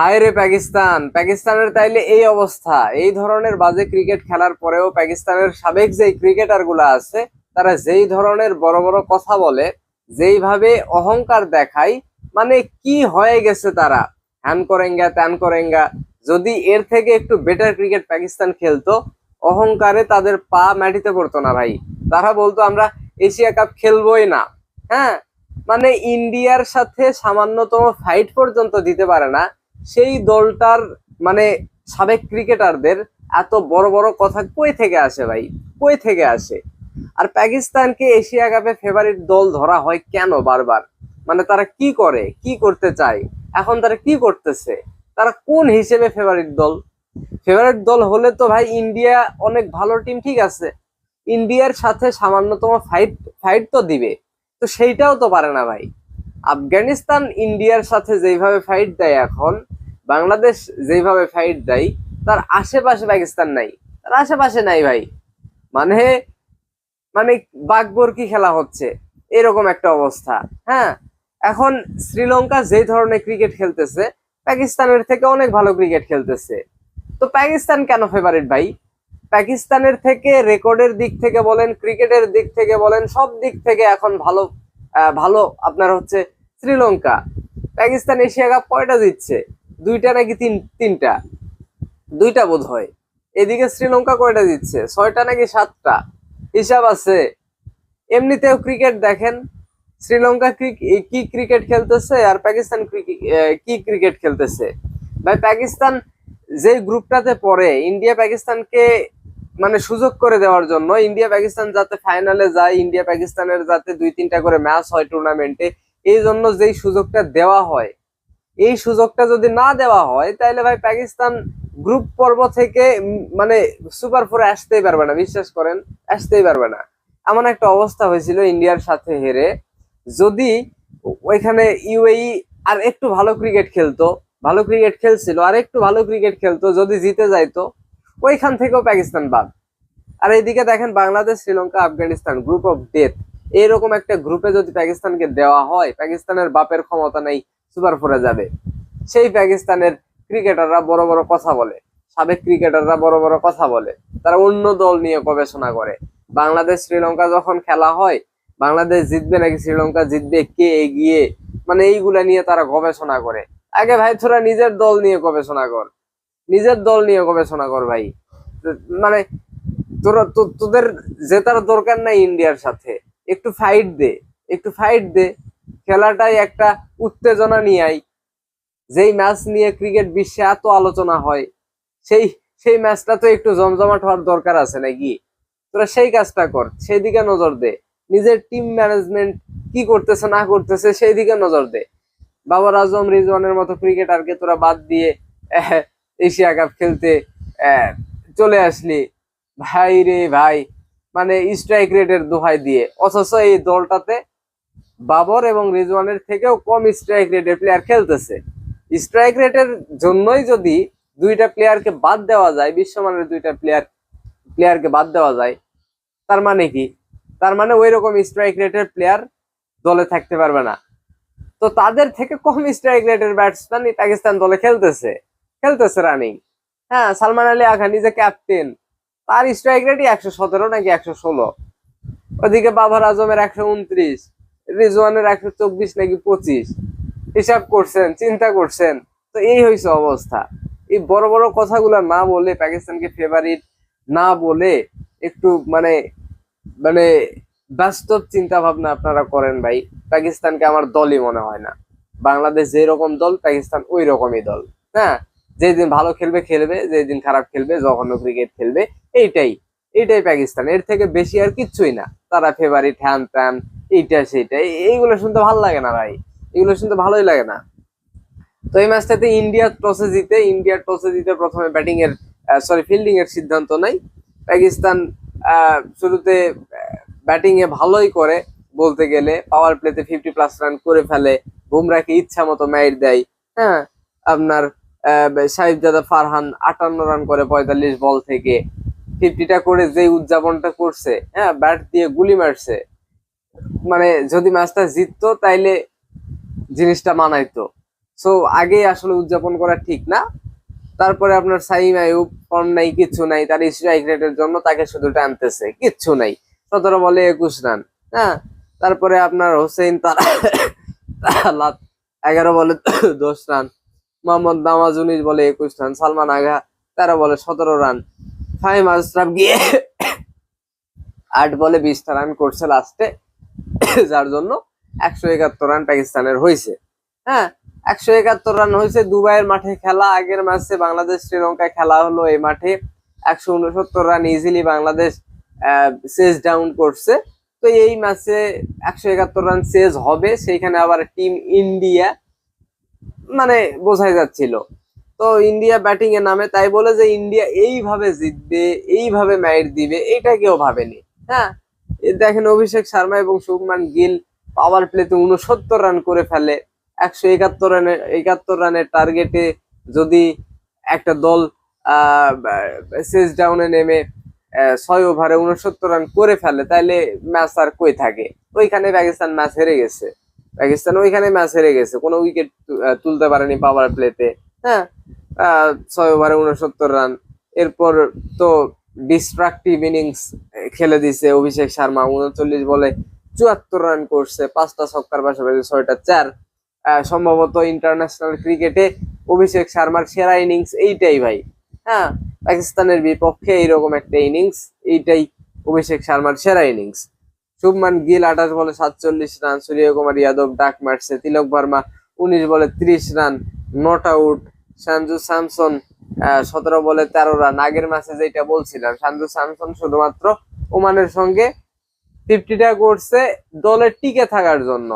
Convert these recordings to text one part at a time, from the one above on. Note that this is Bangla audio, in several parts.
হায় রে পাকিস্তান, পাকিস্তানের তাইলে এই অবস্থা। এই ধরনের বাজে ক্রিকেট খেলার পরেও পাকিস্তানের সাবেক যে ক্রিকেটারগুলা আছে, তারা যেই ধরনের বড় বড় কথা বলে, যেইভাবে অহংকার দেখায় মানে কি হয়ে গেছে তারা? হ্যান করেঙ্গা, ত্যান করেঙ্গা। যদি এর থেকে একটু বেটার ক্রিকেট পাকিস্তান খেলতো, অহংকারে তাদের পা মাটিতে পড়তো না ভাই। তারা বলতো, আমরা এশিয়া কাপ খেলবোই না। হ্যাঁ? মানে ইন্ডিয়ার সাথে সামান্যতম ফাইট পর্যন্ত দিতে পারে না। সেই দলটার মানে সাবেক ক্রিকেটারদের এত বড় বড় কথা কই থেকে আসে ভাই? কই থেকে আসে? আর পাকিস্তানকে এশিয়া কাপে ফেভারিট দল ধরা হয় কেন বারবার? মানে তারা কি করে? কি করতে চায়? এখন তারা কি করতেছে? তারা কোন হিসেবে ফেভারিট দল? ফেভারিট দল হলে তো ভাই ইন্ডিয়া অনেক ভালো টিম ঠিক আছে। ইন্ডিয়ার সাথে সামান্যতম ফাইট ফাইট তো দিবে। তো সেইটাও তো পারে না ভাই। আফগানিস্তান, ইন্ডিয়ার সাথে যেইভাবে ফাইট দেয় এখন, বাংলাদেশ যেইভাবে ফাইট দেয়, তার আশেপাশে পাকিস্তান নাই। তার আশেপাশে নাই ভাই। মানে মানে বাগবরকি খেলা হচ্ছে? এরকম একটা অবস্থা। হ্যাঁ এখন শ্রীলঙ্কা যেই ধরনের ক্রিকেট খেলতেছে, পাকিস্তানের থেকে অনেক ভালো ক্রিকেট খেলতেছে। তো পাকিস্তান কেন ফেভারিট ভাই? পাকিস্তানের থেকে রেকর্ডের দিক থেকে বলেন ক্রিকেটের দিক থেকে বলেন, সব দিক থেকে এখন ভালো ভালো। আপনার হচ্ছে শ্রীলঙ্কা। পাকিস্তান এশিয়া কাপ কয়টা দিচ্ছে দুইটা নাকি তিন তিনটা? দুইটা বোধ হয় এদিকে শ্রীলঙ্কা কয়টা দিচ্ছে ছয়টা নাকি সাতটা? হিসাব আছে। এমনিতেও ক্রিকেট দেখেন, শ্রীলঙ্কা কি ক্রিকেট খেলতেছে আর পাকিস্তান কি ক্রিকেট খেলতেছে? ভাই, পাকিস্তান যে গ্রুপটাতে পড়ে, ইন্ডিয়া পাকিস্তানকে মানে সুযোগ করে দেওয়ার জন্য, ইন্ডিয়া পাকিস্তান যাতে ফাইনালে যায়, ইন্ডিয়া পাকিস্তানের যাতে দুই তিনটা করে ম্যাচ হয় টুর্নামেন্টে এই জন্য যেই সুযোগটা দেওয়া হয়, এই সুযোগটা যদি না দেওয়া হয় তাহলে ভাই পাকিস্তান গ্রুপ পর্ব থেকে মানে সুপার ফোরে আসতেই পারবে না, বিশ্বাস করেন, আসতেই পারবে না। এমন একটা অবস্থা হয়েছিল ইন্ডিয়ার সাথে হেরে। যদি ওইখানে ইউএই আর একটু ভালো ক্রিকেট খেলতো, ভালো ক্রিকেট খেলছিল, আর একটু ভালো ক্রিকেট খেলতো, যদি জিতে যাইতো, ওইখান থেকেও পাকিস্তান বাদ। আর এইদিকে দেখেন Bangladesh, Sri Lanka, Afghanistan group of death এরকম একটা গ্রুপে যদি পাকিস্তানকে দেওয়া হয়, পাকিস্তানের বাপের ক্ষমতা নেই, সুপার ফোরে যাবে। সেই পাকিস্তানের ক্রিকেটাররা বড় বড় কথা বলে, সাবেক ক্রিকেটাররা বড় বড় কথা বলে, তারা অন্য দল নিয়ে গবেষণা করে। বাংলাদেশ, শ্রীলঙ্কা যখন খেলা হয়, বাংলাদেশ জিতবে নাকি শ্রীলঙ্কা জিতবে, কে এগিয়ে মানে এইগুলা নিয়ে তারা গবেষণা করে। আগে ভাই, তোরা নিজের দল নিয়ে গবেষণা কর। নিজের দল নিয়ে গবেষণা কর ভাই। মানে তোরা তোদের জেতার দরকার নাই ইন্ডিয়ার সাথে। একটু ফাইট দে, একটু ফাইট দে। খেলাটাই একটা উত্তেজনা নিয়ে আই যেই ম্যাচ নিয়ে ক্রিকেট বিশ্বে এত আলোচনা হয়, সেই সেই ম্যাচটা তো একটু জমজমাট হওয়ার দরকার আছে নাকি? তোরা সেই কাজটা কর সেই দিকে নজর দে। নিজের টিম ম্যানেজমেন্ট কি করতেছে, না করতেছে সেই দিকে নজর দে। বাবার আজম রিজওয়ানের মতো ক্রিকেটারকে তোরা বাদ দিয়ে এশিয়া কাপ খেলতে চলে আসলি। ভাই রে ভাই মানে স্ট্রাইক রেটের দোহাই দিয়ে। অথচ এই দলটাতে বাবর এবং রিজওয়ানের থেকেও কম স্ট্রাইক রেটের প্লেয়ার খেলতেছে। স্ট্রাইক রেটের জন্যই যদি দুইটা প্লেয়ারকে বাদ দেওয়া যায়, বিশ্বমানের দুইটা প্লেয়ার প্লেয়ারকে বাদ দেওয়া যায়, তার মানে কি? তার মানে ওই রকম স্ট্রাইক রেটের প্লেয়ার দলে থাকতে পারবে না। তো তাদের থেকে কম স্ট্রাইক রেটের ব্যাটসম্যান পাকিস্তান দলে খেলতেছে। খেলতেছে রানিং হ্যাঁ সালমান আলী আঘা নিজে ক্যাপ্টেন তার স্ট্রাইক রেটই একশো সতেরো নাকি একশো ষোলো? ওদিকে বাবার আজমের একশো উনত্রিশ, রিজওয়ানের একশো চব্বিশ নাকি পঁচিশ? হিসাব করছেন, চিন্তা করছেন। তো এই হয়েছে অবস্থা। এই বড় বড় কথাগুলো না বলে, পাকিস্তানকে ফেভারিট না বলে একটু মানে মানে বাস্তব চিন্তা ভাবনা আপনারা করেন ভাই। পাকিস্তানকে আমার দলই মনে হয় না। বাংলাদেশ যেই রকম দল, পাকিস্তান ওই রকমই দল। হ্যাঁ? যেদিন ভালো খেলবে খেলবে। যেদিন খারাপ খেলবে, জঘন্য ক্রিকেট খেলবে। এইটাই। এইটাই পাকিস্তান। এর থেকে বেশি আর কিচ্ছুই না। তারা ফেভারিট হ্যান ত্যান, এইটা সেইটা এইগুলো শুনতে ভালো লাগে না ভাই। এগুলো শুনতে ভালোই লাগে না। তো এই ম্যাচটাতে ইন্ডিয়া টসে জিতে, ইন্ডিয়া টসে জিতে প্রথমে ব্যাটিং এর সরি ফিল্ডিং এর সিদ্ধান্ত নেয়। পাকিস্তান শুরুতে ব্যাটিং এ ভালোই করে বলতে গেলে। পাওয়ার প্লেতে ফিফটি প্লাস রান করে ফেলে। বুমরাকে ইচ্ছা মতো ম্যাচ দেয়। হ্যাঁ আপনার সাহিবজাদা ফারহান আটান্ন রান করে পঁয়তাল্লিশ বল থেকে। ফিফটিটা করে যে উদযাপনটা করছে হ্যাঁ ব্যাট দিয়ে গুলি মারছে মানে যদি ম্যাচটা জিততো তাইলে জিনিসটা মানাইতো। সো আগে আসলে উদযাপন করা ঠিক না। তারপরে আপনার সাইম আয়ুব ফর্ম নাই, কিচ্ছু নাই, তার স্ট্রাইক রেটের জন্য তাকে শুধু টানতেছে, কিচ্ছু নাই, সতেরো বলে একুশ রান হ্যাঁ। তারপরে আপনার হোসেন তার এগারো বলে দশ রান মোহাম্মদ নামাজ উনিশ বলে একুশ রান, সালমান আগা তেরো বলে সতেরো রান। ফাহিম আশরাফ গিয়ে আট বলে বিশটা রান করছে লাস্টে যার জন্য একশো একাত্তর রান পাকিস্তানের হয়েছে। হ্যাঁ একশো একাত্তর রান হয়েছে দুবাইয়ের মাঠে খেলা, আগের ম্যাচে বাংলাদেশ শ্রীলঙ্কায় খেলা হলো এই মাঠে। একশো উনসত্তর run easily Bangladesh chase down করছে। তো এই ম্যাচে একশো একাত্তর রান চেজ হবে, সেইখানে আবার টিম ইন্ডিয়া মানে বোঝাই যাচ্ছিল। তো ইন্ডিয়া ব্যাটিং এ নামে তাই বলে যে ইন্ডিয়া এইভাবে জিতবে, এইভাবে ম্যাচ দিবে, এটা কেউ ভাবেনি। হ্যাঁ? দেখেন অভিষেক শর্মা এবং শুভমান গিল পাওয়ার প্লেতে উনসত্তর রান করে ফেলে। একশো একাত্তর রানের একাত্তর রানের টার্গেটে যদি একটা দল শেষ ডাউনে নেমে ছয় ওভারে উনসত্তর রান করে ফেলে তাহলে ম্যাচ আর কই থাকে? ওইখানে পাকিস্তান ম্যাচ হেরে গেছে। পাকিস্তান ওইখানে ম্যাচ হেরে গেছে। কোনো উইকেট তুলতে পারেনি পাওয়ার প্লেতে হ্যাঁ? ছয় ওভারে উনসত্তর রান এরপর তো ডিস্ট্রাকটিভ ইনিংস খেলে দিছে অভিষেক শর্মা উনচল্লিশ বলে চুয়াত্তর রান করছে, পাঁচটা ছক্কার পাশাপাশি ছয়টা চার। সম্ভবত ইন্টারন্যাশনাল ক্রিকেটে অভিষেক শর্মার সেরা ইনিংস এইটাই ভাই। হ্যাঁ? পাকিস্তানের বিপক্ষে এইরকম একটা ইনিংস এইটাই অভিষেক শর্মার সেরা ইনিংস শুভমান গিল আঠাশ বলে সাতচল্লিশ রান, সূর্যকুমার যাদব, ডাক মারছে। তিলক ভার্মা উনিশ বলে ত্রিশ run, not out. Sanju Samson সতেরো বলে তেরো রান। আগের ম্যাচে যেটা বলছিলাম সঞ্জু স্যামসন শুধুমাত্র ওমানের সঙ্গে ফিফটিটা করছে দলে টিকে থাকার জন্য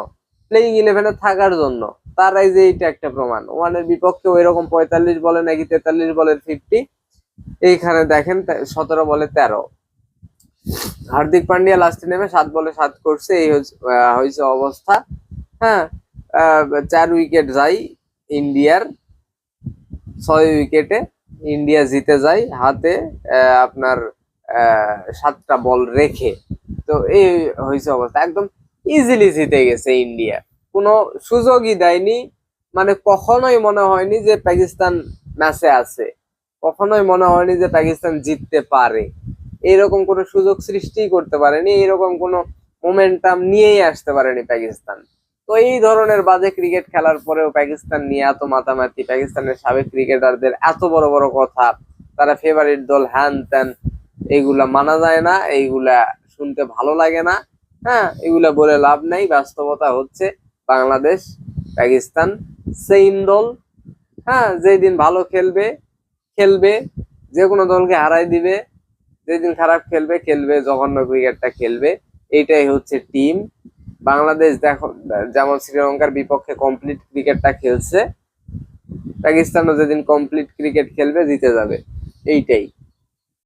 প্লেইং ইলেভেনে থাকার জন্য। তার এই যে এইটা একটা প্রমাণ। ওমানের বিপক্ষে ওই রকম পঁয়তাল্লিশ বলে নাকি তেতাল্লিশ বলের ফিফটি এইখানে দেখেন সতেরো বলে তেরো। হার্দিক পান্ডিয়া লাস্টে নেমে সাত বলে সাত করছে, এই হয়েছে অবস্থা। হ্যাঁ চার উইকেট যায় ইন্ডিয়ার, ছয় উইকেটে ইন্ডিয়া জিতে যায় হাতে আপনার সাতটা বল রেখে। তো এই হয়েছে অবস্থা। একদম ইজিলি জিতে গেছে ইন্ডিয়া। কোনো সুযোগই দেয়নি। মানে কখনোই মনে হয়নি যে পাকিস্তান ম্যাচে আছে। কখনোই মনে হয়নি যে পাকিস্তান জিততে পারে। এরকম কোনো সুযোগ সৃষ্টি করতে পারেনি, এরকম কোনো মোমেন্টাম নিয়েই আসতে পারেনি পাকিস্তান। তো এই ধরনের বাজে ক্রিকেট খেলার পরেও পাকিস্তান নিয়ে এত মাতামাতি, পাকিস্তানের সাবেক ক্রিকেটারদের এত বড় বড় কথা, তারা ফেভারিট দল হ্যান ত্যান এইগুলা মানা যায় না, এইগুলা শুনতে ভালো লাগে না। হ্যাঁ এগুলা বলে লাভ নাই, বাস্তবতা হচ্ছে বাংলাদেশ, পাকিস্তান সেইম দল। হ্যাঁ যেদিন ভালো খেলবে খেলবে যে কোনো দলকে হারাই দিবে যেদিন খারাপ খেলবে খেলবে, জঘন্য ক্রিকেটটা খেলবে। এইটাই হচ্ছে টিম বাংলাদেশ দেখো, যেমন শ্রীলঙ্কার বিপক্ষে কমপ্লিট ক্রিকেটটা খেলছে, পাকিস্তানও যেদিন কমপ্লিট ক্রিকেট খেলবে, জিতে যাবে। এইটাই।